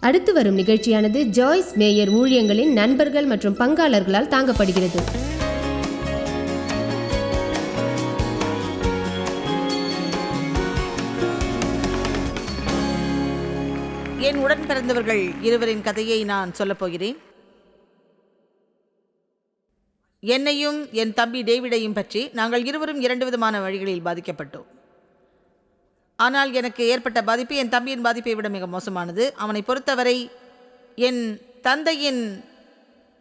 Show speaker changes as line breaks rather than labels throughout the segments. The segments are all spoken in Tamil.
அடுத்து வரும் நிகழ்ச்சியானது ஜாய்ஸ் மேயர் ஊழியங்களின் நண்பர்கள் மற்றும் பங்காளர்களால் தாங்கப்படுகிறது.
என் உடன் பிறந்தவர்கள் இருவரின் கதையை நான் சொல்லப் போகிறேன். என்னையும் என் தம்பி டேவிடையும் பற்றி நாங்கள் இருவரும் இரண்டு விதமான வழிகளில் பாதிக்கப்பட்டோம். ஆனால் எனக்கு ஏற்பட்ட பாதிப்பு என் தம்பியின் பாதிப்பை விட மிக மோசமானது. அவனை பொறுத்தவரை என் தந்தையின்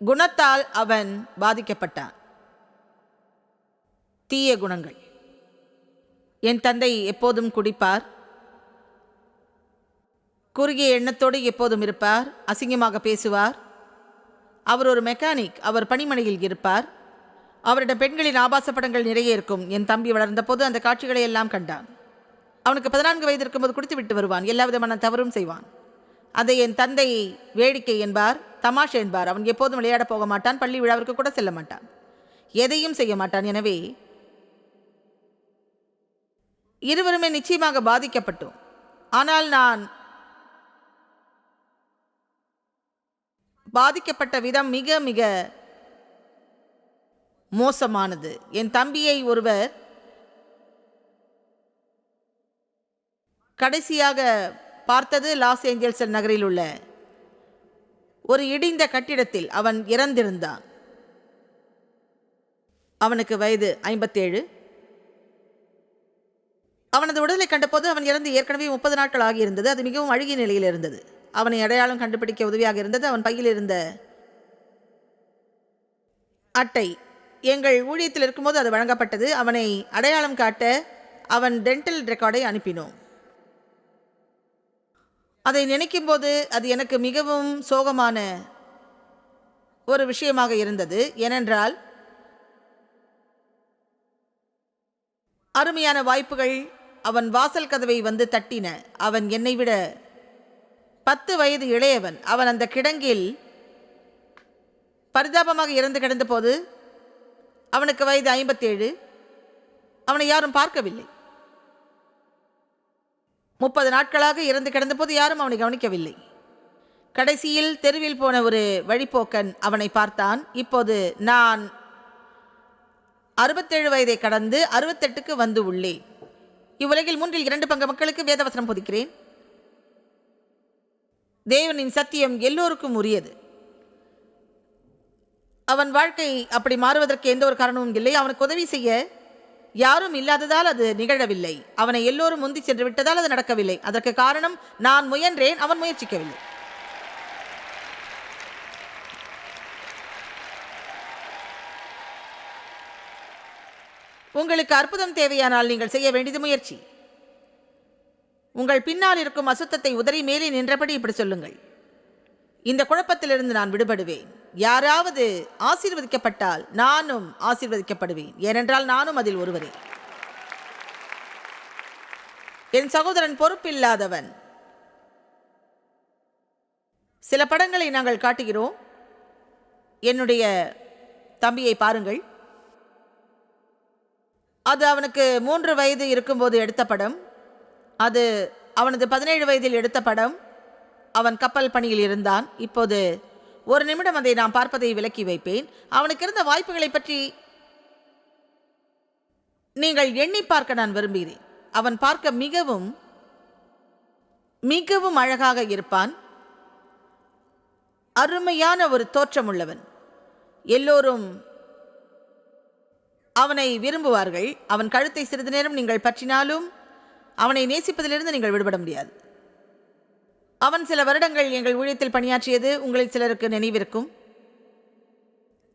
குணத்தால் அவன் பாதிக்கப்பட்டான். தீய குணங்கள். என் தந்தை எப்போதும் குடிப்பார். குறுகிய எண்ணத்தோடு எப்போதும் இருப்பார். அசிங்கமாக பேசுவார். அவர் ஒரு மெக்கானிக். அவர் பணிமனையில் இருப்பார். அவரிடம் பெண்களின் ஆபாச படங்கள் நிறைய இருக்கும். என் தம்பி வளர்ந்தபோது அந்த காட்சிகளை எல்லாம் கண்டான். அவனுக்கு பதினான்கு வயது இருக்கும்போது குடித்து விட்டு வருவான். எல்லா விதமான தவறும் செய்வான். அதை என் தந்தை வேடிக்கை என்பார் தமாஷ் என்பார். அவன் எப்போதும் விளையாட போக மாட்டான் பள்ளி விழாவிற்கு கூட செல்ல மாட்டான். எதையும் செய்ய மாட்டான். எனவே இருவருமே நிச்சயமாக பாதிக்கப்பட்டோம். ஆனால் நான் பாதிக்கப்பட்ட விதம் மிக மிக மோசமானது. என் தம்பியை ஒருவர் கடைசியாக பார்த்தது லாஸ் ஏஞ்சல்ஸ் நகரில் உள்ள ஒரு இடிந்த கட்டிடத்தில் அவன் இறந்திருந்தான். அவனுக்கு வயது ஐம்பத்தேழு. அவனது உடலை கண்டபோது அவன் இறந்து ஏற்கனவே முப்பது நாட்கள் ஆகியிருந்தது. அது மிகவும் அழுகிய நிலையில் இருந்தது. அவனை அடையாளம் கண்டுபிடிக்க உதவியாக இருந்தது. அவன் பையில் இருந்த அட்டை எங்கள் ஊழியத்தில் இருக்கும்போது அது வழங்கப்பட்டது. அவனை அடையாளம் காட்ட அவன் டென்டல் ரெக்கார்டை அனுப்பினோம். அதை நினைக்கும்போது அது எனக்கு மிகவும் சோகமான ஒரு விஷயமாக இருந்தது. ஏனென்றால் அருமையான வாய்ப்புகள் அவன் வாசல் கதவை வந்து தட்டின. அவன் என்னை விட பத்து வயது இளையவன். அவன் அந்த கிடங்கில் பரிதாபமாக இறந்து கிடந்தபோது அவனுக்கு வயது ஐம்பத்தேழு. அவனை யாரும் பார்க்கவில்லை. முப்பது நாட்களாக இறந்து கிடந்தபோது யாரும் அவனை கவனிக்கவில்லை. கடைசியில் தெருவில் போன ஒரு வழிப்போக்கன் அவனை பார்த்தான். இப்போது நான் அறுபத்தேழு வயதை கடந்து அறுபத்தெட்டுக்கு வந்து உள்ளேன் இவ்வுலகில் மூன்றில் இரண்டு பங்கு மக்களுக்கு வேதவசனம் பொதிக்கிறேன். தேவனின் சத்தியம் எல்லோருக்கும் உரியது. அவன் வாழ்க்கை அப்படி மாறுவதற்கு எந்த ஒரு காரணமும் இல்லை. அவனுக்கு உதவி செய்ய யாரும் இல்லாததால் அது நிகழவில்லை. அவனை எல்லோரும் முந்தி சென்று விட்டதால் அது நடக்கவில்லை. அதற்கு காரணம் நான் முயன்றேன் அவன் முயற்சிக்கவில்லை. உங்களுக்கு அற்புதம் தேவையானால் நீங்கள் செய்ய வேண்டியது முயற்சி. உங்கள் பின்னால் இருக்கும் அசுத்தத்தை உதறி மேலே நின்றபடி இப்படி சொல்லுங்கள். இந்த குழப்பத்திலிருந்து நான் விடுபடுவேன். யாராவது ஆசீர்வதிக்கப்பட்டால் நானும் ஆசீர்வதிக்கப்படுவேன். ஏனென்றால் நானும் அதில் ஒருவரே. என் சகோதரன் பொறுப்பில்லாதவன். சில படங்களை நாங்கள் காட்டுகிறோம். என்னுடைய தம்பியை பாருங்கள். அது அவனுக்கு மூன்று வயது இருக்கும்போது எடுத்த படம். அது அவனது பதினேழு வயதில் எடுத்த படம். அவன் கப்பல் பணியில் இருந்தான். இப்போது ஒரு நிமிடம் அதை நான் பார்ப்பதை விலக்கி வைப்பேன். அவனுக்கு இருந்த வாய்ப்புகளை பற்றி நீங்கள் எண்ணி பார்க்க நான் விரும்புகிறேன். அவன் பார்க்க மிகவும் மிகவும் அழகாக இருப்பான். அருமையான ஒரு தோற்றம் உள்ளவன் எல்லோரும் அவனை விரும்புவார்கள். அவன் கழுத்தை சிறிது நேரம் நீங்கள் பற்றினாலும் அவனை நேசிப்பதிலிருந்து நீங்கள் விடுபட முடியாது. அவன் சில வருடங்கள் எங்கள் ஊழியத்தில் பணியாற்றியது உங்களில் சிலருக்கு நினைவிருக்கும்.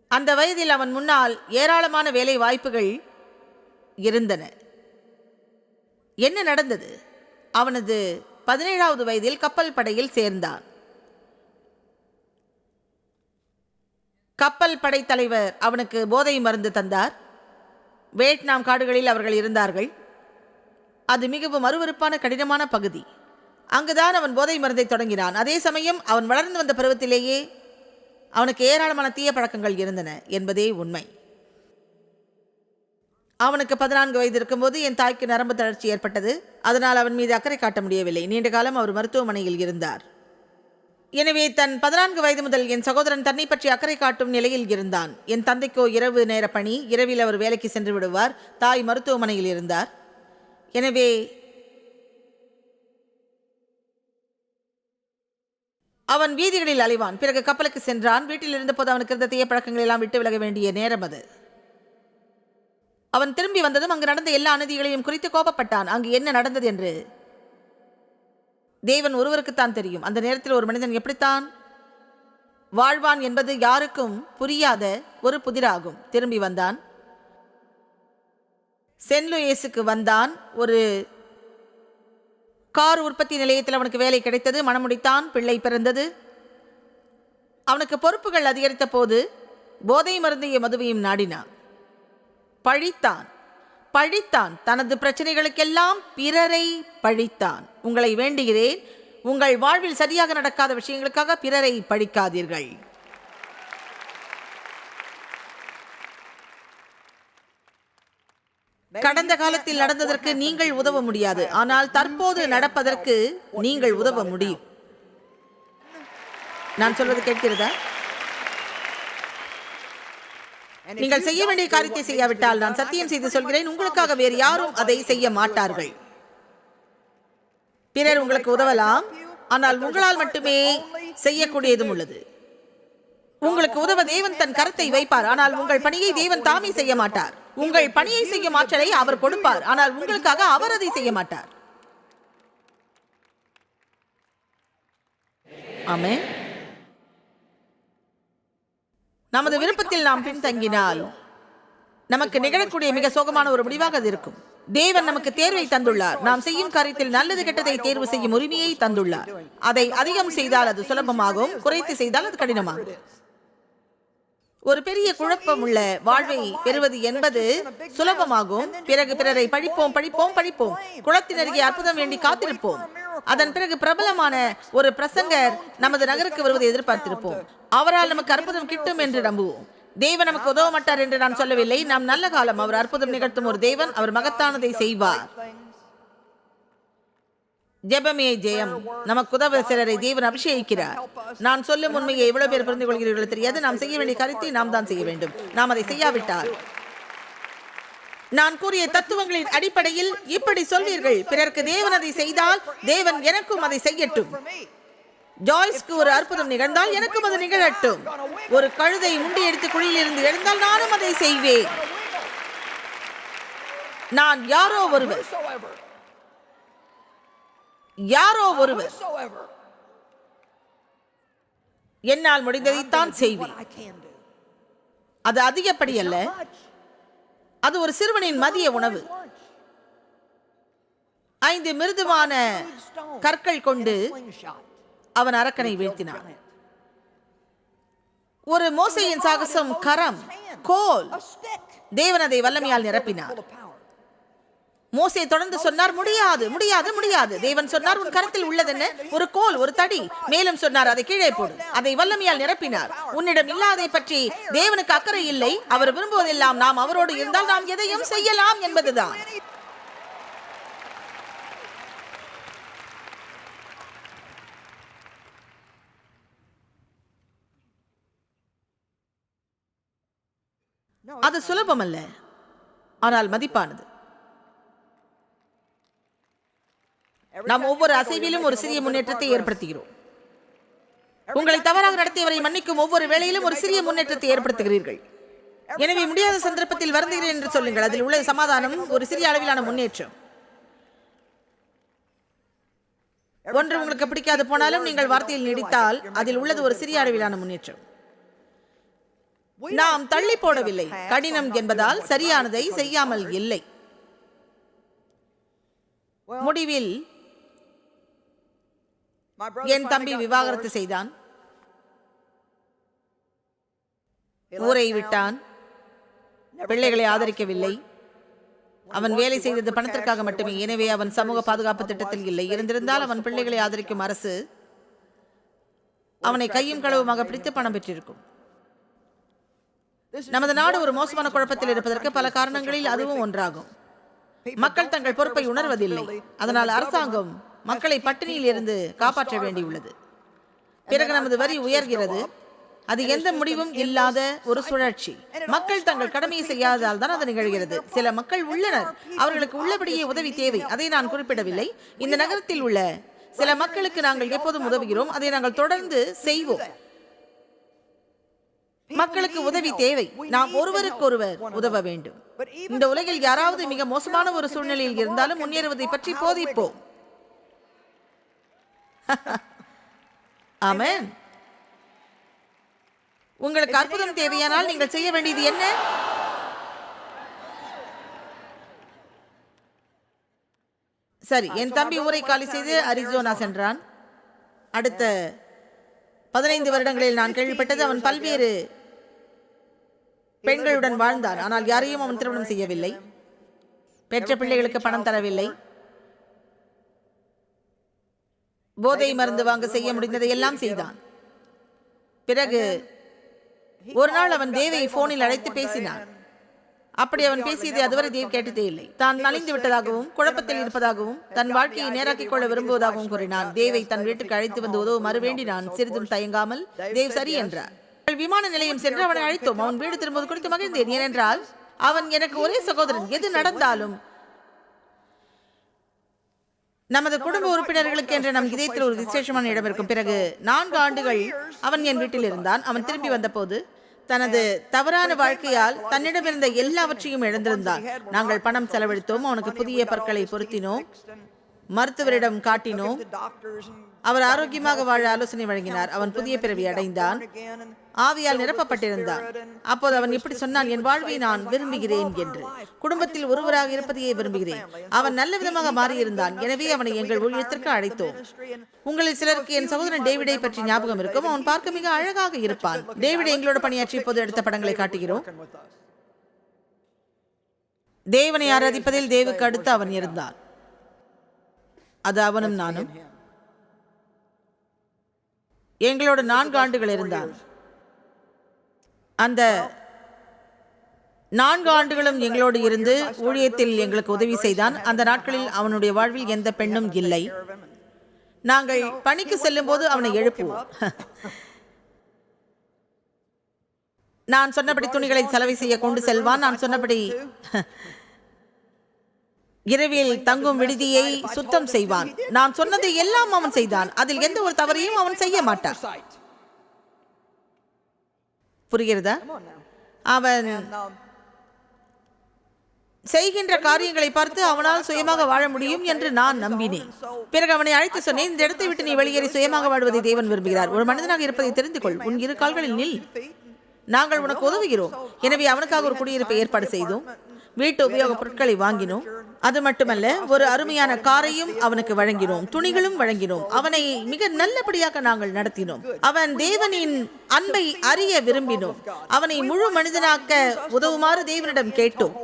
அந்த வயதில் அவன் முன்னால் ஏராளமான வேலை வாய்ப்புகள் இருந்தன. என்ன நடந்தது? அவனது பதினேழாவது வயதில் கப்பல் படையில் சேர்ந்தான். கப்பல் படை தலைவர் அவனுக்கு போதை மருந்து தந்தார். வியட்நாம் காடுகளில் அவர்கள் இருந்தார்கள். அது மிகவும் அருவறுப்பான கடினமான பகுதி. அங்குதான் அவன் போதை மருந்தை தொடங்கினான். அதே சமயம் அவன் வளர்ந்து வந்த பருவத்திலேயே அவனுக்கு ஏராளமான தீய பழக்கங்கள் இருந்தன என்பதே உண்மை. அவனுக்கு பதினான்கு வயது இருக்கும்போது என் தாய்க்கு நரம்பு தளர்ச்சி ஏற்பட்டது. அதனால் அவன் மீது அக்கறை காட்ட முடியவில்லை. நீண்ட காலம் அவர் மருத்துவமனையில் இருந்தார். எனவே தன் பதினான்கு வயது முதல் என் சகோதரன் தன்னை பற்றி அக்கறை காட்டும் நிலையில் இருந்தான். என் தந்தைக்கோ இரவு நேர பணி. இரவில் அவர் வேலைக்கு சென்று விடுவார். தாய் மருத்துவமனையில் இருந்தார். எனவே அவன் வீதிகளில் அலைவான் பிறகு கப்பலுக்கு சென்றான். வீட்டில் இருந்தபோது அவனுக்கு இருந்த தீய பழக்கங்கள் எல்லாம் விட்டு விலக வேண்டிய நேரம் அது. அவன் திரும்பி வந்ததும் அங்கு நடந்த எல்லா அநீதிகளையும் குறித்து கோபப்பட்டான். அங்கு என்ன நடந்தது என்று? தேவன் ஒருவருக்குத்தான் தெரியும். அந்த நேரத்தில் ஒரு மனிதன் எப்படித்தான் வாழ்வான் என்பது யாருக்கும் புரியாத ஒரு புதிராகும். திரும்பி வந்தான். சென்ட் லூயிஸுக்கு வந்தான். ஒரு கார் உற்பத்தி நிலையத்தில் அவனுக்கு வேலை கிடைத்தது மணமுடித்தான் பிள்ளை பிறந்தது. அவனுக்கு பொறுப்புகள் அதிகரித்த போது போதை மருந்தையும் மதுவையும் நாடினான். பழித்தான். பழித்தான். தனது பிரச்சனைகளுக்கெல்லாம் பிறரை பழித்தான். உங்களை வேண்டுகிறேன். உங்கள் வாழ்வில் சரியாக நடக்காத விஷயங்களுக்காக பிறரை பழிக்காதீர்கள். கடந்த காலத்தில் நடந்ததற்கு நீங்கள் உதவ முடியாது. ஆனால் தற்போது நடப்பதற்கு நீங்கள் உதவ முடியும். நான் சொல்வது கேட்கிறதா? நீங்கள் செய்ய வேண்டிய காரியத்தை செய்யாவிட்டால் நான் சத்தியம் செய்து சொல்கிறேன். உங்களுக்காக வேறு யாரும் அதை செய்ய மாட்டார்கள். பிறர் உங்களுக்கு உதவலாம். ஆனால் உங்களால் மட்டுமே செய்யக்கூடியதும் உள்ளது. உங்களுக்கு உதவ தேவன் தன் கருத்தை வைப்பார். ஆனால் உங்கள் பணியை தேவன் தாமே செய்ய மாட்டார். உங்கள் பணியை செய்யும் ஆற்றலை அவர் கொடுப்பார். ஆனால் உங்களுக்காக அவர் அதை செய்ய மாட்டார். ஆமே நமது விருப்பத்தில் நாம் பின்தங்கினால் நமக்கு நிகழக்கூடிய மிக சோகமான ஒரு முடிவாக அது இருக்கும். தேவன் நமக்கு தேர்வை தந்துள்ளார். நாம் செய்யும் காரியத்தில் நல்லது கெட்டதை தேர்வு செய்யும் உரிமையை தந்துள்ளார். அதை அதிகம் செய்தால் அது சுலபமாகவும் குறைத்து செய்தால் அது கடினமாகும். ஒரு பெரிய குழப்பம் உள்ள வாழ்வை பெறுவது என்பது சுலபமாகும். பிறகு பிறரை பழிப்போம் பழிப்போம் பழிப்போம் குளத்தினருகே அற்புதம் வேண்டி காத்திருப்போம். அதன் பிறகு பிரபலமான ஒரு பிரசங்கர் நமது நகருக்கு வருவதை எதிர்பார்த்திருப்போம். அவரால் நமக்கு அற்புதம் கிட்டும் என்று நம்புவோம். தேவன் நமக்கு உதவ மாட்டார் என்று நான் சொல்லவில்லை. நாம் நல்ல காலம் அவர் அற்புதம் நிகழ்த்தும் ஒரு தேவன் அவர் மகத்தானதை செய்வார். ஜெபமே ஜெயம். நமக்கு உதவ சிலரை தேவன் அபிஷேகிக்கிறார். நான் சொல்லும் உண்மையை எவ்வளவு பேர் புரிந்து கொள்கிறீர்களோ தெரியாது நாம் செய்ய வேண்டிய கருத்தை நாம் தான் செய்ய வேண்டும். நாம் அதை செய்யாவிட்டால். நான் கூறிய தத்துவங்களின் அடிப்படையில் இப்படி சொல்வீர்கள். பிறருக்கு தேவன் அதை செய்தால் தேவன் எனக்கும் அதை செய்யட்டும். ஜாய்ஸ்க்கு ஒரு அற்புதம் நிகழ்ந்தால் எனக்கும் அது நிகழட்டும். ஒரு கழுதை முண்டி எடுத்து குழியில் இருந்து எழுந்தால் நானும் அதை செய்வேன். நான் யாரோ ஒருவர். யாரோ ஒருவர் என்னால் முடிந்ததைத்தான் செய்வேன். அது அதிகப்படி அல்ல. அது ஒரு சிறுவனின் மதிய உணவு. ஐந்து மிருதுவான. கற்கள் கொண்டு. அவன் அரக்கனை வீழ்த்தினான். ஒரு மோசையின் சாகசம் கரம் கோல். தேவன் அதை வல்லமையால் நிரப்பினார். மோசே தொடர்ந்து சொன்னார் முடியாது முடியாது முடியாது. தேவன் சொன்னார் உன் கரத்தில் உள்ளதென்ன ஒரு கோல் ஒரு தடி. மேலும் சொன்னார் அதை கீழே போடு. அதை வல்லமையால் நிரப்பினார். உன்னிடம் இல்லாதை பற்றி தேவனுக்கு அக்கறை இல்லை. அவர் விரும்புவதெல்லாம் நாம் அவரோடு இருந்தால் நாம் எதையும் செய்யலாம் என்பதுதான். அது சுலபம் அல்ல ஆனால் மதிப்பானது. நாம் ஒவ்வொரு அசைவிலும் ஒரு சிறிய முன்னேற்றத்தை. ஏற்படுத்துகிறோம். உங்களை தவறாக நடத்தியவரை மன்னிக்கும் ஒவ்வொரு வேளையிலும் ஒரு சிறிய முன்னேற்றத்தை ஏற்படுத்துகிறீர்கள். எனவே முடியாத சந்தர்ப்பத்தில் வருந்துகிறேன் என்று சொல்லுங்கள். அதில் உள்ள சமாதானம் ஒரு சிறிய அளவிலான முன்னேற்றம். ஒன்று உங்களுக்கு பிடிக்காது போனாலும் நீங்கள் வார்த்தையில் நீடித்தால் அதில் உள்ளது ஒரு சிறிய அளவிலான முன்னேற்றம். நாம் தள்ளி போடவில்லை. கடினம் என்பதால் சரியானதை செய்யாமல் இல்லை. முடிவில் என் தம்பி விவாகரத்து. செய்தான். ஊரை விட்டான். பிள்ளைகளை ஆதரிக்கவில்லை. அவன் வேலை செய்தது பணத்திற்காக மட்டுமே. எனவே அவன் சமூக பாதுகாப்பு திட்டத்தில் இல்லை. இருந்திருந்தால் அவன் பிள்ளைகளை ஆதரிக்கும் அரசு அவனை கையும் களவுமாக பிடித்து பணம் பெற்றிருக்கும். நமது நாடு ஒரு மோசமான குழப்பத்தில் இருப்பதற்கு பல காரணங்களில் அதுவும் ஒன்றாகும். மக்கள் தங்கள் பொறுப்பை உணர்வதில்லை. அதனால் அரசாங்கம் மக்களை பட்டினியில் இருந்து காப்பாற்ற வேண்டியுள்ளது. பிறகு நமது வரி உயர்கிறது. அது எந்த முடிவும் இல்லாத ஒரு சுழற்சி. மக்கள் தங்கள் கடமையை செய்யாததால் தான் அது நிகழ்கிறது. சில மக்கள் உள்ளனர். அவர்களுக்கு உள்ளபடியே உதவி தேவை. அதை நான் குறிப்பிடவில்லை. இந்த நகரத்தில் உள்ள சில மக்களுக்கு நாங்கள் எப்போதும் உதவுகிறோம். அதை நாங்கள் தொடர்ந்து செய்வோம். மக்களுக்கு உதவி தேவை. நாம் ஒருவருக்கொருவர் உதவ வேண்டும். இந்த உலகில் யாராவது மிக மோசமான ஒரு சூழ்நிலையில் இருந்தாலும் முன்னேறுவதை பற்றி போதிப்போம். ஆமென். உங்களுக்கு அற்புதம் தேவையானால் நீங்கள் செய்ய வேண்டியது என்ன? சரி என் தம்பி ஊரை காலி செய்து அரிசோனா சென்றான். அடுத்த பதினைந்து வருடங்களில் நான் கேள்விப்பட்டது அவன் பல்வேறு பெண்களுடன் வாழ்ந்தான். ஆனால் யாரையும் அவன் திருமணம் செய்யவில்லை. பெற்ற பிள்ளைகளுக்கு பணம் தரவில்லை. போதை மருந்து வாங்க செய்ய முடிந்ததை எல்லாம் செய்தான். பிறகு ஒரு நாள் அவன் தேவியை போனில் அழைத்து பேசினான். அப்படி அவன் பேசியதை அதுவரை தேவ் கேட்டதே இல்லை. தான் நலிந்து விட்டதாகவும் குழப்பத்தில் இருப்பதாகவும் தன் வாழ்க்கையை நேராக்கிக் கொள்ள விரும்புவதாகவும் கூறினான். தேவை தன் வீட்டுக்கு அழைத்து வந்து உதவுமாறு வேண்டினான் சிறிதும் தயங்காமல் தேவ் சரி என்றார். விமான நிலையம் சென்று அவனை அழைத்தோம். அவன் வீடு திரும்புவது குறித்து மகிழ்ந்தேன். ஏனென்றால் அவன் எனக்கு ஒரே சகோதரன். எது நடந்தாலும் நமது குடும்ப உறுப்பினர்களுக்கு என்று நம் இதயத்தில் ஒரு விசேஷமான இடம் இருக்கும். பிறகு நான்கு ஆண்டுகள் அவன் என் வீட்டில் இருந்தான். அவன் திரும்பி வந்தபோது தனது தவறான வாழ்க்கையால் தன்னிடமிருந்த எல்லாவற்றையும் இழந்திருந்தான். நாங்கள் பணம் செலவழித்தோம். அவனுக்கு புதிய பற்களை பொருத்தினோம். மருத்துவரிடம் காட்டினோம். அவர் ஆரோக்கியமாக வாழ ஆலோசனை வழங்கினார். அவன் புதிய பிறவி அடைந்தான். ஆவியால் நிரப்பப்பட்டிருந்தான் அப்போது அவன் இப்படி சொன்னான் என் வாழ்வை நான் விரும்புகிறேன் என்று. குடும்பத்தில் ஒருவராக இருப்பதையே விரும்புகிறேன். அவன் நல்ல விதமாக மாறியிருந்தான். எனவே அவனை எங்கள் ஊழியத்திற்கு அழைத்தோம். உங்களில் சிலருக்கு என் சகோதரன் டேவிடை பற்றி ஞாபகம் இருக்கும். அவன் பார்க்க மிக அழகாக இருப்பான். டேவிடை எங்களோட பணியாற்றி இப்போது எடுத்த படங்களை காட்டுகிறோம். தேவனை ஆராதிப்பதில் தேவுக்கு அடுத்து அவன் இருந்தான். அது அவனும் நானும். எங்களோட நான்கு ஆண்டுகள் இருந்தான். அந்த நான்கு ஆண்டுகளும் எங்களோடு இருந்து ஊழியத்தில் எங்களுக்கு உதவி செய்தான். அந்த நாட்களில் அவனுடைய வாழ்வில் எந்த பெண்ணும் இல்லை. நாங்கள் பணிக்கு செல்லும் போது அவனை எழுப்புவோம். நான் சொன்னபடி துணிகளை செலவை செய்ய கொண்டு செல்வான். நான் சொன்னபடி இரவில் தங்கும் விடுதியை சுத்தம் செய்வான். நான் சொன்னதை எல்லாம் அவன் செய்தான். அதில் எந்த ஒரு தவறையும் அவன் செய்ய மாட்டான். புரிகிறதா? அவன் செய்கின்ற காரியங்களை பார்த்து அவனால் சுயமாக வாழ முடியும் என்று நான் நம்பினேன். பிறகு அவனை அழைத்து சொன்னேன் இந்த இடத்தை விட்டு நீ வெளியேறி சுயமாக வாழ்வதை தேவன் விரும்புகிறார். ஒரு மனிதனாக இருப்பதை தெரிந்து கொள். உன் இரு கால்களில் நில். நாங்கள் உனக்கு உதவுகிறோம். எனவே அவனுக்காக ஒரு குடியிருப்பை ஏற்பாடு செய்தோம். வீட்டு உபயோகப் பொருட்களை வாங்கினோம். அது மட்டுமல்ல ஒரு அருமையான காரையும் அவனுக்கு வழங்கினோம் துணிகளும் வழங்கினோம். அவனை மிக நல்லபடியாக நாங்கள் நடத்தினோம். அவன் தேவனின் அன்பை அறிய விரும்பினோம். அவனை முழு மனிதனாக்க உதவுமாறு தேவனிடம் கேட்டோம்.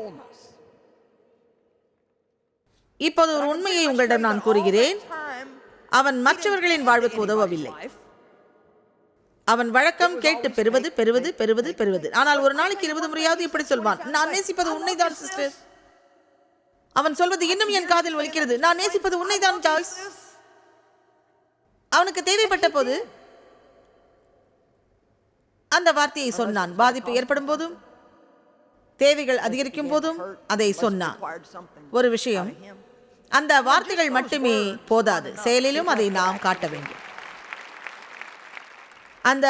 இப்போது ஒரு உண்மையை உங்களிடம் நான் கூறுகிறேன். அவன் மற்றவர்களின் வாழ்வுக்கு உதவவில்லை. அவன் வழக்கம் கேட்டு பெறுவது பெறுவது பெறுவது பெறுவது. ஆனால் ஒரு நாளைக்கு இருபது முறையாவது இப்படி சொல்வான். நான் நேசிப்பது உன்னைதான் சிஸ்டர் அவன் சொல்வது இன்னும் என் காதில் ஒலிக்கிறது. நான் நேசிப்பது உன்னைதான் ஜாய்ஸ். அவனுக்கு தேவைப்பட்ட போது அந்த வார்த்தையை சொன்னான். பாதிப்பு ஏற்படும் போதும் தேவைகள் அதிகரிக்கும் போதும் அதை சொன்னான். ஒரு விஷயம் அந்த வார்த்தைகள் மட்டுமே போதாது. செயலிலும் அதை நாம் காட்ட வேண்டும். அந்த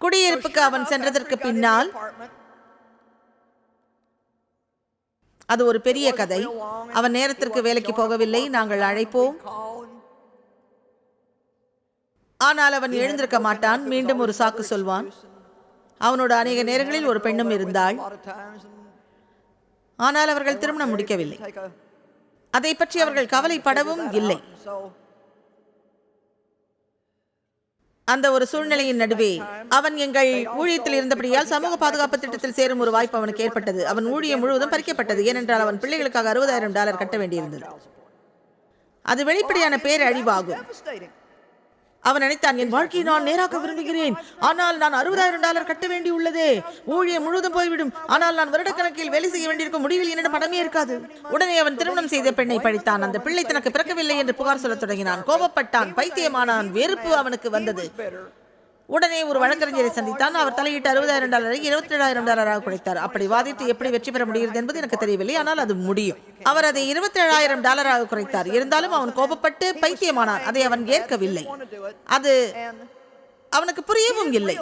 குடியிருப்புக்கு அவன் சென்றதற்கு பின்னால் அது ஒரு பெரிய கதை. அவன் நேரத்திற்கு வேலைக்கு போகவில்லை. நாங்கள் அழைப்போம். ஆனால் அவன் எழுந்திருக்க மாட்டான். மீண்டும் ஒரு சாக்கு சொல்வான். அவனோட அநேக நேரங்களில் ஒரு பெண்ணும் இருந்தாள். ஆனால் அவர்கள் திருமணம் முடிக்கவில்லை. அதை பற்றி அவர்கள் கவலைப்படவும் இல்லை. அந்த ஒரு சூழ்நிலையின் நடுவே அவன் எங்கள் ஊழியத்தில் இருந்தபடியால் சமூக பாதுகாப்பு திட்டத்தில் சேரும் ஒரு வாய்ப்பு அவனுக்கு ஏற்பட்டது. அவன் ஊழியம் முழுவதும் பறிக்கப்பட்டது. ஏனென்றால் அவன் பிள்ளைகளுக்காக அறுபதாயிரம் டாலர் கட்ட வேண்டியிருந்தது. அது வெளிப்படையான பேரழிவாகும் அவன் நினைத்தான் என் வாழ்க்கையை நான் நேராக்க விரும்புகிறேன். ஆனால் நான் அறுபதாயிரம் டாலர் கட்ட வேண்டியுள்ளதே ஊழியம் முழுவதும் போய்விடும். ஆனால் நான் வருடக்கணக்கில் வேலை செய்ய வேண்டியிருக்கும் முடிவில் என்னிடம் பணமே இருக்காது. உடனே அவன் திருமணம் செய்த பெண்ணை படித்தான் அந்த பிள்ளை தனக்கு பிறக்கவில்லை என்று புகார் சொல்லத் தொடங்கினான். கோபப்பட்டான். பைத்தியமானான் வெறுப்பு அவனுக்கு வந்தது. உடனே ஒரு வழக்கறிஞரை சந்தித்தான். அவர் தலையிட்டு அறுபதாயிரம் டாலரை இருபத்தி ஏழாயிரம் டாலராக குறைத்தார். அப்படி வாதிட்டு எப்படி வெற்றி பெற முடிகிறது என்பது எனக்கு தெரியவில்லை. ஆனால் அது முடியும். அவர் அதை இருபத்தி ஏழாயிரம் டாலராக குறைத்தார். இருந்தாலும் அவன் கோபப்பட்டு பைத்தியமானான். அதை அவன் ஏற்கவில்லை. அது அவனுக்கு புரியவும் இல்லை.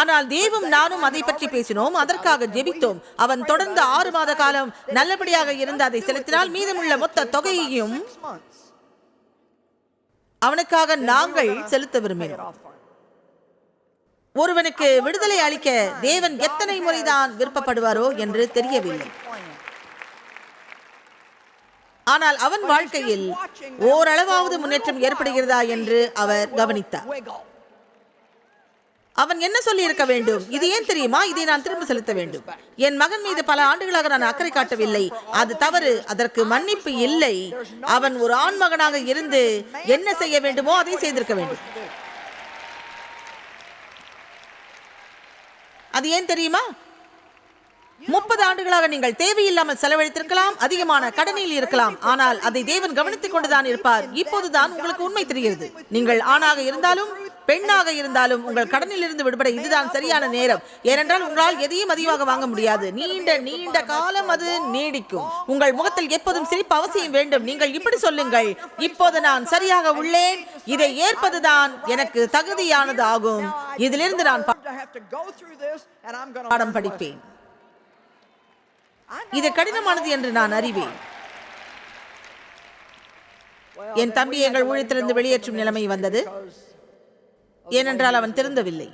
ஆனால் தேவும் நானும் அதை பற்றி பேசினோம். அதற்காக ஜெபித்தோம். அவன் தொடர்ந்து ஆறு மாத காலம் நல்லபடியாக இருந்து அதை செலுத்தினால் மீதமுள்ள மொத்த தொகையையும் அவனுக்காக நாங்கள் செலுத்த விரும்பினோம். ஒருவனுக்கு விடுதலை அளிக்க தேவன் எத்தனை முறைதான் விருப்பப்படுவாரோ என்று தெரியவில்லை. ஆனால் அவன் வாழ்க்கையில் ஓரளவாவது முன்னேற்றம் ஏற்படுகிறதா என்று அவர் கவனித்தார். அவன் என்ன சொல்லி இருக்க வேண்டும்? இது ஏன் தெரியுமா? இதை நான் திரும்ப செலுத்த வேண்டும். என் மகன் மீது பல ஆண்டுகளாக நான் அக்கறை காட்டவில்லை. அது தவறு. அதற்கு மன்னிப்பு இல்லை. அவன் ஒரு ஆண் மகனாக இருந்து என்ன செய்ய வேண்டுமோ அதை செய்திருக்க வேண்டும். அது ஏன் தெரியுமா? முப்பது ஆண்டுகளாக நீங்கள் தேவையில்லாமல் செலவழித்திருக்கலாம் அதிகமான கடனில் இருக்கலாம். ஆனால் அதை தேவன் கவனித்துக் கொண்டுதான் இருப்பார். இப்போதுதான் உங்களுக்கு உண்மை தெரிகிறது. நீங்கள் ஆணாக இருந்தாலும் பெண்ணாக இருந்தாலும் உங்கள் கடனில் இருந்து விடுபட இதுதான் சரியான நேரம். ஏனென்றால் உங்களால் எதையும் அதிகமாக வாங்க முடியாது. நீண்ட நீண்ட காலம் அது நீடிக்கும். உங்கள் முகத்தில் எப்போதும் சிரிப்பு அவசியம் வேண்டும். நீங்கள் இப்படி சொல்லுங்கள். இப்போது நான் சரியாக உள்ளேன். இதை ஏற்பதுதான் எனக்கு தகுதியானது ஆகும். இதிலிருந்து நான் பாடம் படிப்பேன். இது கடினமானது என்று நான் அறிவேன். என் தம்பி எங்கள் ஊழியத்திலிருந்து வெளியேற்றும் நிலைமை வந்தது. ஏனென்றால் அவன் திருந்தவில்லை.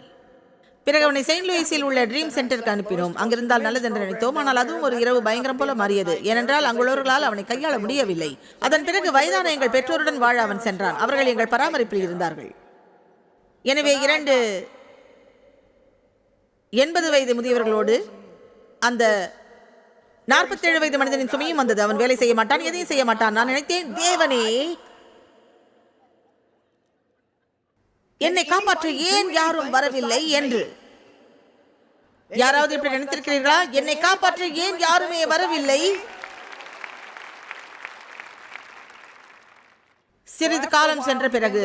பிறகு அவனை செயின்ட் லூயிஸில் உள்ள ட்ரீம் சென்டருக்கு அனுப்பினோம். அங்கிருந்தால் நல்லது என்று நினைத்தோம். ஆனால் அதுவும் ஒரு இரவு பயங்கரம் போல மாறியது. ஏனென்றால் அங்குள்ளவர்களால் அவனை கையாள முடியவில்லை. அதன் பிறகு வயதான எங்கள் பெற்றோருடன் வாழ அவன் சென்றான். அவர்கள் எங்கள் பராமரிப்பில் இருந்தார்கள். எனவே இரண்டு எண்பது வயது முதியவர்களோடு அந்த நாற்பத்தேழு வயது மனிதனின் சுமையும் வந்தது. அவன் வேலை செய்ய மாட்டான் எதையும் செய்ய மாட்டான். நான் நினைத்தேன் தேவனே என்னை காப்பாற்ற. ஏன் யாரும் வரவில்லை என்று? யாராவது இப்படி நினைத்திருக்கிறீர்களா? என்னை காப்பாற்ற. ஏன் யாருமே வரவில்லை? சிறிது காலம் சென்ற பிறகு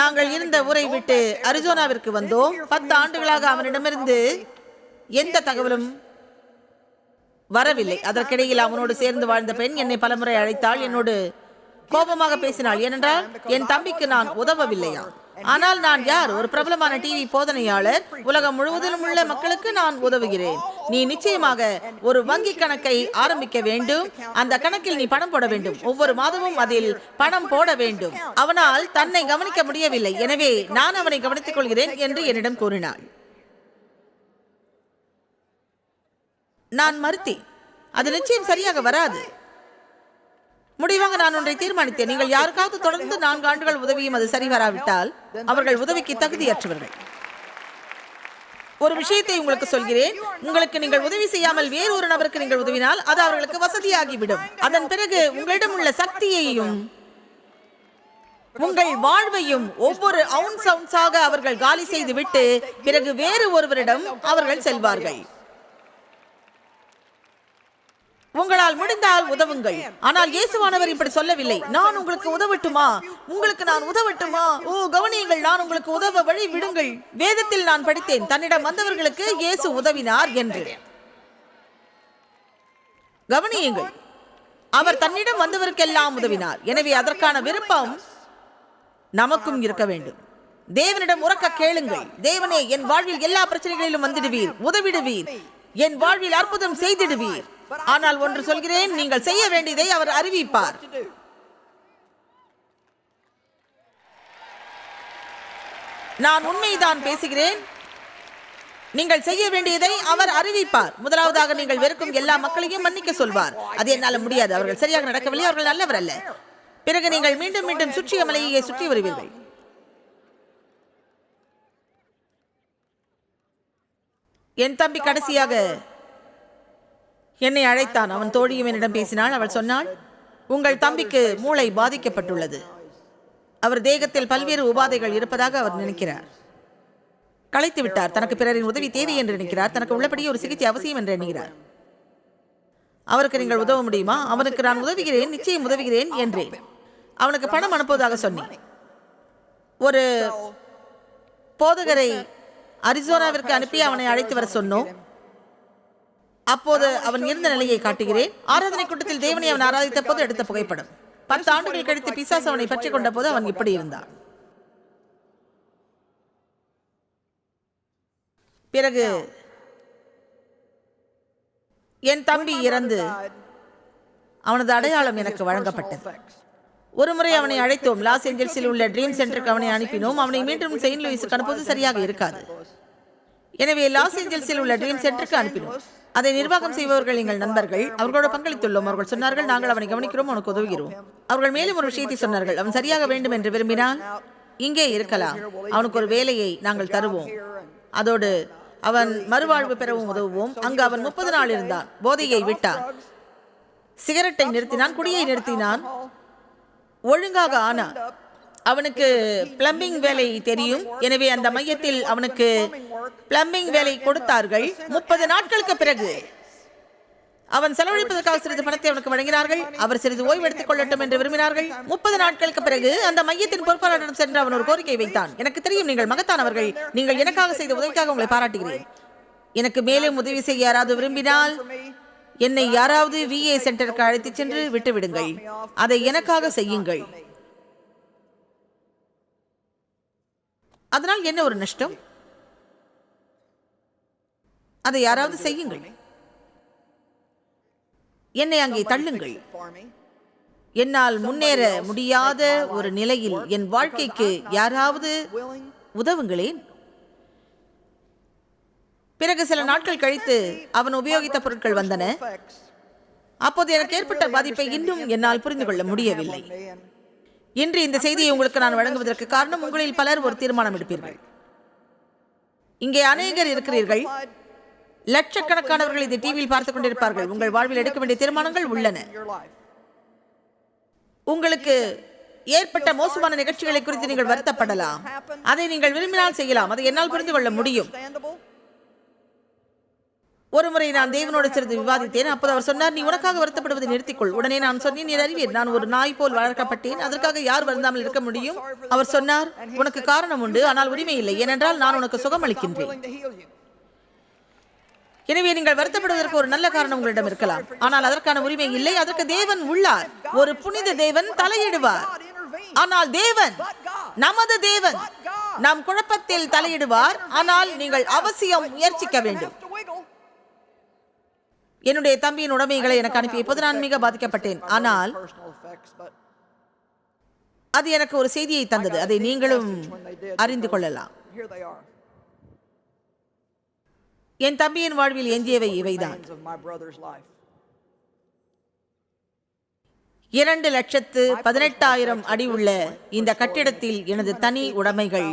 நாங்கள் இருந்த ஊரை விட்டு அரிசோனாவிற்கு வந்தோம். பத்து ஆண்டுகளாக அவனிடமிருந்து எந்த தகவலும் வரவில்லை. அதற்கிடையில் அவனோடு சேர்ந்து வாழ்ந்த பெண் என்னை பலமுறை அழைத்தாள். என்னோடு கோபமாக பேசினாள். ஏனென்றால் என் தம்பிக்கு நான் உதவவில்லையா? ஆனால் நான் யார்? ஒரு பிரபலமான டிவி போதனையாளர். உலகம் முழுவதிலும் உள்ள மக்களுக்கு நான் உதவுகிறேன். நீ நிச்சயமாக ஒரு வங்கி கணக்கை ஆரம்பிக்க வேண்டும். அந்த கணக்கில் நீ பணம் போட வேண்டும். ஒவ்வொரு மாதமும் அதில் பணம் போட வேண்டும். அவனால் தன்னை கவனிக்க முடியவில்லை. எனவே நான் அவனை கவனித்துக் கொள்கிறேன் என்று என்னிடம் கூறினாள். நான் மறுத்தேன். அது நிச்சயம் சரியாக வராது. முடிவாக நான் ஒன்றை தீர்மானித்தேன். நீங்கள் யாருக்காவது தொடர்ந்து நான்கு ஆண்டுகள் உதவியும் அது சரி வராவிட்டால் அவர்கள் உதவிக்கு தகுதியற்றவர்கள். ஒரு விஷயத்தை உங்களுக்கு சொல்கிறேன். உங்களுக்கு நீங்கள் உதவி செய்யாமல் வேறு ஒரு நபருக்கு நீங்கள் உதவினால் அது அவர்களுக்கு வசதியாகிவிடும். அதன் பிறகு உங்களிடம் உள்ள சக்தியையும் உங்கள் வாழ்வையும் ஒவ்வொரு அவுன்ஸ் அவுன்ஸாக அவர்கள் காலி செய்துவிட்டு பிறகு வேறு ஒருவரிடம் அவர்கள் செல்வார்கள். உங்களால் முடிந்தால் உதவுங்கள். ஆனால் இயேசுவானவர் இப்படி சொல்லவில்லை. நான் உங்களுக்கு உதவட்டுமா? உங்களுக்கு நான் உதவட்டுமா? ஓ கவனியுங்கள் நான் உங்களுக்கு உதவ வழி விடுங்கள். வேதத்தில் நான் படித்தேன் தன்னிடம் வந்தவர்களுக்கு இயேசு உதவினார் என்று. கவனியுங்கள் அவர் தன்னிடம் வந்தவருக்கெல்லாம் உதவினார். எனவே அதற்கான விருப்பம் நமக்கும் இருக்க வேண்டும். தேவனிடம் உறக்க கேளுங்கள். தேவனே என் வாழ்வில் எல்லா பிரச்சனைகளிலும் வந்துடுவீர் உதவிடுவீர். என் வாழ்வில் அற்புதம் செய்திடுவீர். ஆனால் ஒன்று சொல்கிறேன் நீங்கள் செய்ய வேண்டியதை அவர் அறிவிப்பார். நான் உண்மைதான் பேசுகிறேன். நீங்கள் செய்ய வேண்டியதை அவர் அறிவிப்பார். முதலாவதாக நீங்கள் வெறுக்கும் எல்லா மக்களையும் மன்னிக்க சொல்வார். அது என்னால முடியாது. அவர்கள் சரியாக நடக்கவில்லை. அவர்கள் நல்லவர் அல்ல. பிறகு நீங்கள் மீண்டும் மீண்டும் சுற்றிய மலையை சுற்றி வருவீர்கள். என் தம்பி கடைசியாக என்னை அழைத்தான். அவன் தோழியும் என்னிடம் பேசினாள். அவள் சொன்னாள் உங்கள் தம்பிக்கு மூளை பாதிக்கப்பட்டுள்ளது. அவர் தேகத்தில் பல்வேறு உபாதைகள் இருப்பதாக அவர் நினைக்கிறார். களைத்து விட்டார். தனக்கு பிறரின் உதவி தேவை என்று நினைக்கிறார். தனக்கு உள்ளபடியே ஒரு சிகிச்சை அவசியம் என்று எண்ணுகிறார். அவருக்கு நீங்கள் உதவ முடியுமா? அவனுக்கு நான் உதவுகிறேன் நிச்சயம் உதவுகிறேன் என்றேன். அவனுக்கு பணம் அனுப்புவதாக சொன்னேன். ஒரு போதகரை அரிசோனாவிற்கு அனுப்பி அவனை அழைத்து வர சொன்னோம். அப்போது அவன் இருந்த நிலையை காட்டுகிறேன். ஆராதனை கூட்டத்தில் தேவனை அவன் ஆராதித்த போது எடுத்த புகைப்படம். பத்து ஆண்டுகள் கழித்து பிசாஸ் அவனை பற்றி கொண்ட போது அவன் இப்படி இருந்தான். பிறகு என் தம்பி இறந்து அவனது அடையாளம் எனக்கு வழங்கப்பட்டது. ஒரு முறை அவனை அழைத்தோம். லாஸ் ஏஞ்சல்ஸில் உள்ள ட்ரீம் சென்டருக்கு அவனை அனுப்பினோம். அவனை மீண்டும் செயின்ட் லூயிஸுக்கு அனுப்புவது சரியாக இருக்காது. எனவே லாஸ் ஏஞ்சல்ஸில் உள்ள ட்ரீம் சென்டருக்கு அனுப்பினோம். அதை நிர்வாகம் செய்பவர்கள் எங்கள் நண்பர்கள். அவர்களோட பங்களித்துள்ளோம். அவர்கள் சொன்னார்கள் நாங்கள் அவனை கவனிக்கிறோம் உனக்கு உதவுகிறோம். அவர்கள் மேலும் ஒரு விஷயத்தை சொன்னார்கள் அவன் சரியாக வேண்டும் என்று விரும்பினால் இங்கே இருக்கலாம். அவனுக்கு ஒரு வேலையை நாங்கள் தருவோம். அதோடு அவன் மறுவாழ்வு பெறவும் உதவுவோம். அங்கு அவன் முப்பது நாள் இருந்தான். போதையை விட்டான். சிகரெட்டை நிறுத்தினான் குடியை நிறுத்தினான். ஒழுங்காக ஆனான். அவனுக்கு பிளம்பிங் வேலை தெரியும். எனவே அந்த மையத்தில் அவனுக்கு பிளம்பிங் வேலை கொடுத்தார்கள் முப்பது நாட்களுக்கு பிறகு. அவன் செலவழிப்பதற்காக சிறிது பணத்தை அவனுக்கு வழங்கினார்கள். அவர் சிறிது ஓய்வு எடுத்துக் கொள்ளட்டும் என்று விரும்பினார்கள். முப்பது நாட்களுக்கு பிறகு அந்த மையத்தின் பொறுப்பாளரிடம் சென்று அவன் ஒரு கோரிக்கை வைத்தான். எனக்கு தெரியும் நீங்கள் மகத்தானவர்கள். நீங்கள் எனக்காக செய்த உதவிக்காக உங்களை பாராட்டுகிறேன். எனக்கு மேலும் உதவி செய்ய யாராவது விரும்பினால் என்னை யாராவது விஏ சென்டருக்கு அழைத்துச் சென்று விட்டுவிடுங்கள். அதை எனக்காக செய்யுங்கள். அதனால் என்ன ஒரு நஷ்டம்? அதை யாராவது செய்யுங்கள். என்னை அங்கே தள்ளுங்கள். என்னால் முன்னேற முடியாத ஒரு நிலையில் என் வாழ்க்கைக்கு யாராவது உதவுங்களேன். பிறகு சில நாட்கள் கழித்து அவன் உபயோகித்த பொருட்கள் வந்தன. அப்போது எனக்கு ஏற்பட்ட பாதிப்பை இன்னும் என்னால் புரிந்து கொள்ள முடியவில்லை. இன்று இந்த செய்தியை உங்களுக்கு நான் வழங்குவதற்கு காரணம் உங்களில் பலர் ஒரு தீர்மானம் எடுப்பீர்கள். இங்கே அநேகர் இருக்கிறீர்கள். லட்சக்கணக்கானவர்கள் இதை டிவியில் பார்த்துக் கொண்டிருப்பார்கள். உங்கள் வாழ்வில் எடுக்க வேண்டிய தீர்மானங்கள் உள்ளன. உங்களுக்கு ஏற்பட்ட மோசமான நிகழ்ச்சிகளை குறித்து நீங்கள் வருத்தப்படலாம். அதை நீங்கள் விரும்பினால் செய்யலாம். அதை என்னால் புரிந்து கொள்ள முடியும்.
ஒருமுறை
ஒரு முறை நான் தேவனோடு சிறிது விவாதித்தேன். அப்போது அவர் சொன்னார் நீ உனக்காக வருத்தப்படுவதை நிறுத்திக்கொள். உடனே நான் சொன்னேன் நீ அறிவீர் நான் ஒரு நாய் போல் வளர்க்கப்பட்டேன். அதற்காக யார் வருந்தாமல் இருக்க முடியும்? அவர் சொன்னார் உனக்கு காரணம் உண்டு ஆனால் உரிமை இல்லை. ஏனென்றால் நான் உனக்கு
சுகம் அளிக்கின்றேன்.
எனவே நீங்கள் வருத்தப்படுவதற்கு ஒரு நல்ல காரணம் உங்களிடம் இருக்கலாம். ஆனால் அதற்கான உரிமை இல்லை. அதற்கு தேவன் உள்ளார். ஒரு புனித தேவன் தலையிடுவார். ஆனால் தேவன் நமது தேவன் நம் குழப்பத்தில் தலையிடுவார். ஆனால் நீங்கள் அவசியம் முயற்சிக்க வேண்டும். என்னுடைய தம்பியின் உடைமைகளை எனக்கு அனுப்பிய போது நான் மிக பாதிக்கப்பட்டேன். ஆனால் அது எனக்கு ஒரு செய்தியை தந்தது. அதை நீங்களும் அறிந்து கொள்ளலாம்.
here they are.
என் தம்பியின் வாழ்வில் எஞ்சியவை இவைதான். இரண்டு லட்சத்து பதினெட்டாயிரம் அடி உள்ள இந்த கட்டிடத்தில் எனது தனி உடைமைகள்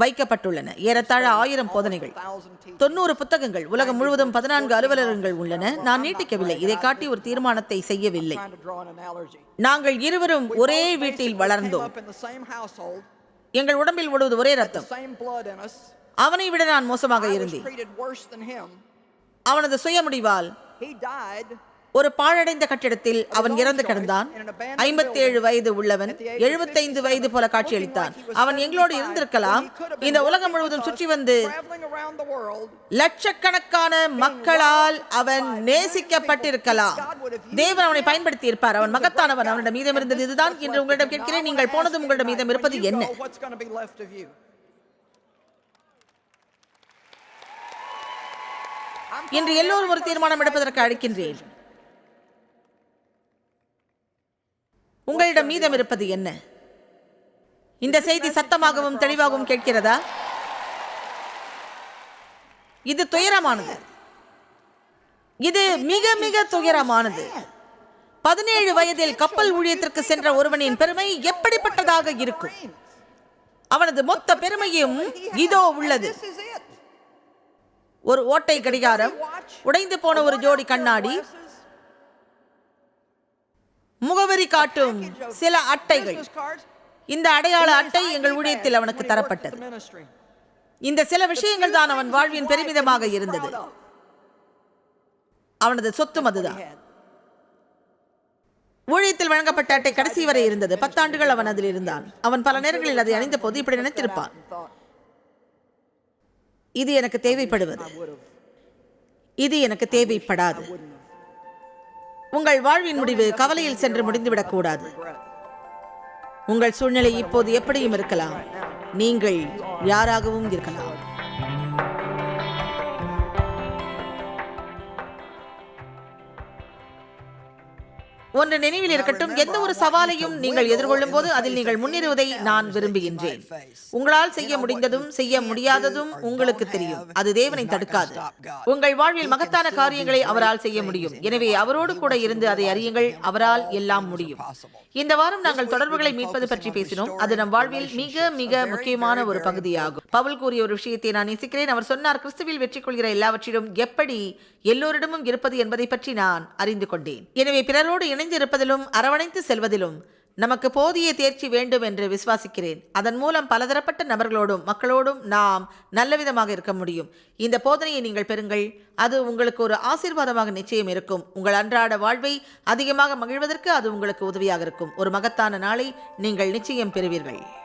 வைக்கப்பட்டுள்ளன. ஏறத்தாழ ஆயிரம் போதனைகள். தொண்ணூறு புத்தகங்கள். உலகம் முழுவதும் பதினான்கு அலுவலகங்கள் உள்ளன. நான் நீட்டிக்கவில்லை. இதை காட்டி ஒரு தீர்மானத்தை செய்யவில்லை. நாங்கள் இருவரும் ஒரே வீட்டில் வளர்ந்தோம். எங்கள் உடம்பில் ஓடுவது ஒரே ரத்தம். அவனை விட நான் மோசமாக இருந்தேன். அவனது சுயமுடிவால் ஒரு பாழடைந்த கட்டிடத்தில் அவன் இறந்து கிடந்தான். ஐம்பத்தேழு வயது உள்ளவன் எழுபத்தைந்து வயது போல காட்சியளித்தான். அவன் எங்களோடு இருந்திருக்கலாம். இந்த உலகம் முழுவதும் சுற்றி வந்து. லட்சக்கணக்கான மக்களால் அவன் நேசிக்கப்பட்டிருக்கலாம். தேவன் அவனை பயன்படுத்தி இருப்பார் அவன் மகத்தானவன். அவனிடம் மீதம் இருந்தது இதுதான் என்று உங்களிடம் கேட்கிறேன். நீங்கள் போனதும் உங்களிடம் மீதம் இருப்பது என்ன? இன்று எல்லோரும் ஒரு தீர்மானம் எடுப்பதற்கு அழைக்கின்றேன். உங்களிடம் மீதம் இருப்பது என்ன? இந்த செய்தி சத்தமாகவும் தெளிவாகவும் கேட்கிறதா? இது துயரமானது. இது மிக மிக துயரமானது. பதினேழு வயதில் கப்பல் ஊழியத்திற்கு சென்ற ஒருவனின் பெருமை எப்படிப்பட்டதாக இருக்கும்? அவனது மொத்த பெருமையும் இதோ உள்ளது. ஒரு ஓட்டை கடிகாரம் உடைந்து போன ஒரு ஜோடி கண்ணாடி முகவரி காட்டும் சில அட்டைகள். இந்த அடையாள அட்டை எங்கள் ஊழியத்தில் அவனுக்கு தரப்பட்டது. இந்த சில விஷயங்கள் தான் அவன் வாழ்வின் பெருமிதமாக இருந்தது. அவனது சொத்தும் அதுதான். ஊழியத்தில் வழங்கப்பட்ட அட்டை கடைசி வரை இருந்தது. பத்தாண்டுகள் அவன் அதில் இருந்தான். அவன் பல நேரங்களில் அதை அணிந்த போது இப்படி நினைத்திருப்பான். இது எனக்கு தேவைப்படுவது. இது எனக்கு தேவைப்படாது. உங்கள் வாழ்வின் முடிவு கவலையில் சென்று
முடிந்துவிடக்கூடாது
உங்கள் சூழ்நிலை இப்போது எப்படியும் இருக்கலாம். நீங்கள் யாராகவும் இருக்கலாம். ஒன்று நினைவில் இருக்கட்டும் எந்த ஒரு சவாலையும் நீங்கள் எதிர்கொள்ளும் போது அதில் நீங்கள் முன்னேறுவதை நான் விரும்புகின்றேன். உங்களால் செய்ய முடிந்ததும் செய்ய முடியாததும் உங்களுக்கு தெரியும். அது தேவனை தடுக்காது. உங்கள் வாழ்வில் மகத்தான காரியங்களை அவரால் செய்ய முடியும். எனவே அவரோடு கூட இருந்து அதை அறியுங்கள். அவரால் எல்லாம் முடியும். இந்த வாரம் நாங்கள் தொடர்புகளை மீட்பது பற்றி பேசினோம். அது நம் வாழ்வில் மிக மிக முக்கியமான ஒரு பகுதியாகும். பவுல் கூறிய ஒரு விஷயத்தை நான் நேசிக்கிறேன். அவர் சொன்னார் கிறிஸ்துவில் வெற்றி கொள்கிற எல்லாவற்றிலும் எப்படி எல்லோரிடமும் இருப்பது என்பதை பற்றி நான் அறிந்து கொண்டேன். எனவே பிறரோடு இணைந்து இருப்பதிலும் அரவணைத்து செல்வதிலும் நமக்கு போதிய தேர்ச்சி வேண்டும் என்று விசுவாசிக்கிறேன். அதன் மூலம் பலதரப்பட்ட நபர்களோடும் மக்களோடும் நாம் நல்ல விதமாக இருக்க முடியும். இந்த போதனையை நீங்கள் பெறுங்கள். அது உங்களுக்கு ஒரு ஆசீர்வாதமாக நிச்சயம் இருக்கும். உங்கள் அன்றாட வாழ்வை அதிகமாக மகிழ்வதற்கு அது உங்களுக்கு உதவியாக இருக்கும். ஒரு மகத்தான நாளை நீங்கள் நிச்சயம் பெறுவீர்கள்.